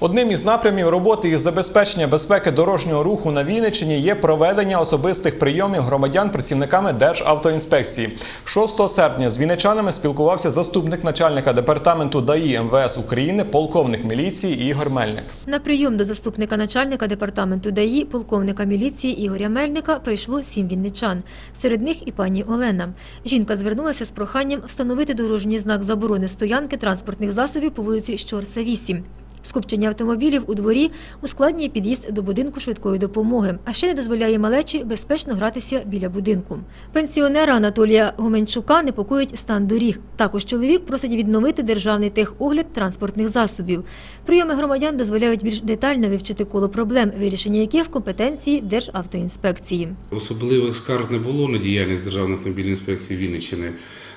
Одним із напрямів роботи із забезпечення безпеки дорожнього руху на Вінниччині є проведення особистих прийомів громадян працівниками Державтоінспекції. 6 серпня з вінничанами спілкувався заступник начальника департаменту ДАІ МВС України, полковник міліції Ігор Мельник. На прийом до заступника начальника департаменту ДАІ, полковника міліції Ігоря Мельника прийшло сім вінничан. Серед них і пані Олена. Жінка звернулася з проханням встановити дорожній знак заборони стоянки транспортних засобів по вулиці Щорса 8. Скупчення автомобілів у дворі ускладнює під'їзд до будинку швидкої допомоги, а ще не дозволяє малечі безпечно гратися біля будинку. Пенсіонера Анатолія Гуменчука непокоїть стан доріг. Також чоловік просить відновити державний техогляд транспортних засобів. Прийоми громадян дозволяють більш детально вивчити коло проблем, вирішення яких в компетенції Державтоінспекції. Особливих скарг не було на діяльність Державної автомобільної інспекції Вінниччини,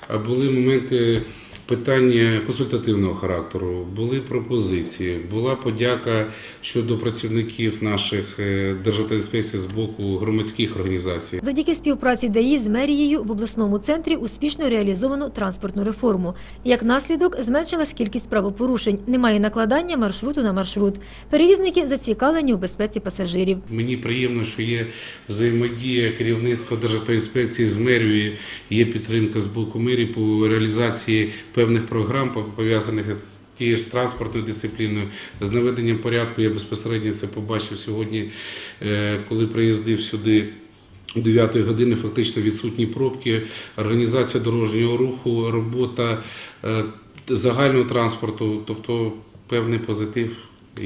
а були моменти питання консультативного характеру, були пропозиції, була подяка щодо працівників наших е, Державтоінспекції з боку громадських організацій. Завдяки співпраці ДАІ з мерією в обласному центрі успішно реалізовано транспортну реформу. Як наслідок, зменшилась кількість правопорушень, немає накладання маршруту на маршрут. Перевізники зацікавлені у безпеці пасажирів. Мені приємно, що є взаємодія керівництва Державтоінспекції з мерією, є підтримка з боку мерії по реалізації певних програм, пов'язаних з тією ж транспортною дисципліною, з наведенням порядку. Я безпосередньо це побачив сьогодні, е, коли приїздив сюди. О 9 години фактично відсутні пробки, організація дорожнього руху, робота е, загального транспорту, тобто певний позитив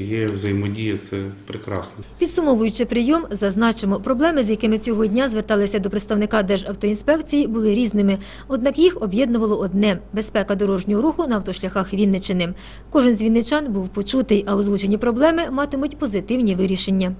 є взаємодія, це прекрасно. Підсумовуючи прийом, зазначимо, проблеми, з якими цього дня зверталися до представника Державтоінспекції, були різними. Однак їх об'єднувало одне – безпека дорожнього руху на автошляхах Вінничини. Кожен з вінничан був почутий, а озвучені проблеми матимуть позитивні вирішення.